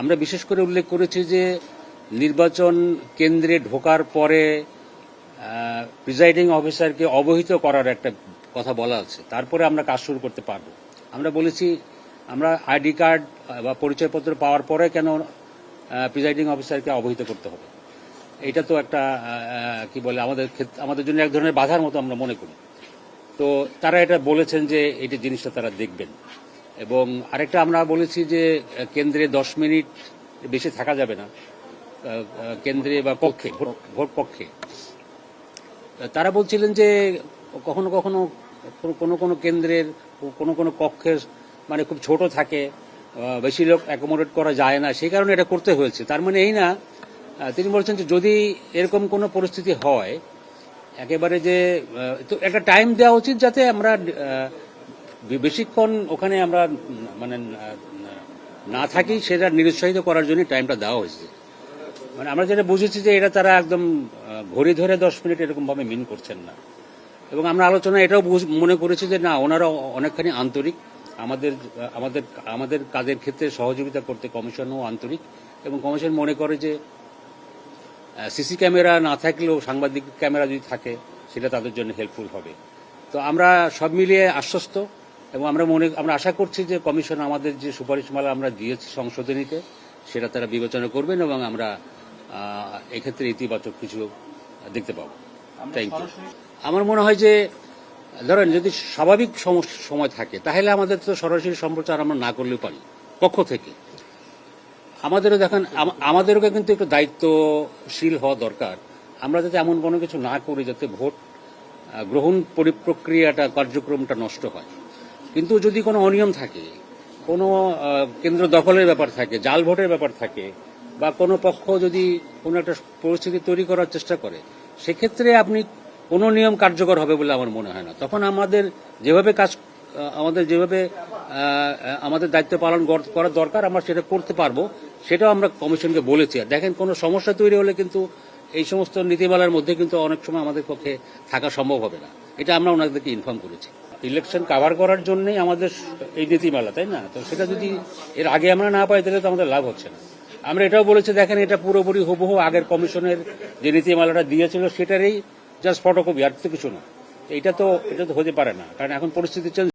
আমরা বিশেষ করে উল্লেখ করেছি যে নির্বাচন কেন্দ্রে ঢোকার পরে প্রিজাইডিং অফিসারকে অবহিত করার একটা কথা বলা আছে। তারপরে আমরা কাজ শুরু করতে পারব। আমরা বলেছি, আমরা আইডি কার্ড বা পরিচয়পত্র পাওয়ার পরে কেন প্রিজাইডিং অফিসারকে অবহিত করতে হবে? এটা তো একটা কি বলে, আমাদের আমাদের জন্য এক ধরনের বাধার মতো আমরা মনে করি। তো তারা এটা বলেছেন যে, এইটা জিনিসটা তারা দেখবেন। এবং আরেকটা আমরা বলেছি যে কেন্দ্রে দশ মিনিট বেশি থাকা যাবে না। কেন্দ্রে বা কক্ষে ভোট- পক্ষে। তারা বলছিলেন যে কখনো কখনো কোনো- কোনো কোনো কেন্দ্রের কোনো কোনো কক্ষের মানে খুব ছোট থাকে বেশি লোক অ্যাকোমোডেট করা যায় না সেই কারণে এটা করতে হয়েছে। তার মানে এই না তিনি বলছেন যে যদি এরকম কোনো পরিস্থিতি হয় একেবারে যে তো একটা টাইম দেওয়া উচিত যাতে আমরা বেশিক্ষণ ওখানে আমরা মানে না থাকি, সেটা নিরুৎসাহিত করার জন্য টাইমটা দেওয়া হয়েছে। মানে আমরা যেটা বুঝেছি যে এটা তারা একদম ঘড়ি ধরে দশ মিনিট এরকম ভাবে মিন করছেন না। এবং আমরা আলোচনা এটাও মনে করেছি যে না, ওনারা অনেকখানি আন্তরিক। আমাদের আমাদের আমাদের কাজের ক্ষেত্রে সহযোগিতা করতে কমিশনও আন্তরিক। এবং কমিশন মনে করে যে সিসি ক্যামেরা না থাকলেও সাংবাদিক ক্যামেরা যদি থাকে, সেটা তাদের জন্য হেল্পফুল হবে। তো আমরা সব মিলিয়ে আশ্বস্ত। এবং আমরা মনে আমরা আশা করছি যে কমিশন আমাদের যে সুপারিশমালা আমরা দিয়েছি সংশোধনীতে সেটা তারা বিবেচনা করবেন এবং আমরা এক্ষেত্রে ইতিবাচক কিছু দেখতে পাবো। থ্যাংক ইউ আমার মনে হয় যে ধরেন যদি স্বাভাবিক সময় থাকে তাহলে আমাদের তো সরাসরি সম্প্রচার আমরা না করলেও পারি পক্ষ থেকে। আমাদেরও দেখেন আম- আমাদেরও কিন্তু একটু দায়িত্বশীল হওয়া দরকার। আমরা যাতে এমন কোনো কিছু না করি যাতে ভোট গ্রহণ পরি- প্রক্রিয়াটা কার্যক্রমটা নষ্ট হয়। কিন্তু যদি কোনো অনিয়ম থাকে, কোনো কেন্দ্র দখলের ব্যাপার থাকে, জাল ভোটের ব্যাপার থাকে, বা কোনো পক্ষ যদি কোনো একটা পরিস্থিতি তৈরি করার চেষ্টা করে, সেক্ষেত্রে আপনি কোনো নিয়ম কার্যকর হবে বলে আমার মনে হয় না। তখন আমাদের যেভাবে কাজ আমাদের যেভাবে আমাদের দায়িত্ব পালন কর- করার দরকার, আমরা সেটা করতে পারব, সেটাও আমরা কমিশনকে বলেছি। আর দেখেন, কোনো সমস্যা তৈরি হলে কিন্তু এই সমস্ত নীতিমালার মধ্যে কিন্তু অনেক সময় আমাদের পক্ষে থাকা সম্ভব হবে না। এটা আমরা ওনাদেরকে ইনফর্ম করেছি। ইলেকশন কাভার করার জন্যই আমাদের এই নীতিমালা, তাই না? তো সেটা যদি এর আগে আমরা না পাই, তাহলে তো আমাদের লাভ হচ্ছে না। আমরা এটাও বলেছি, দেখেন, এটা পুরোপুরি হুবহু আগের কমিশনের যে নীতিমালাটা দিয়েছিল, সেটারই জাস্ট ফটোকপি আর তো কিছু না। এটা তো এটা তো হতে পারে না, কারণ এখন পরিস্থিতি চেঞ্জ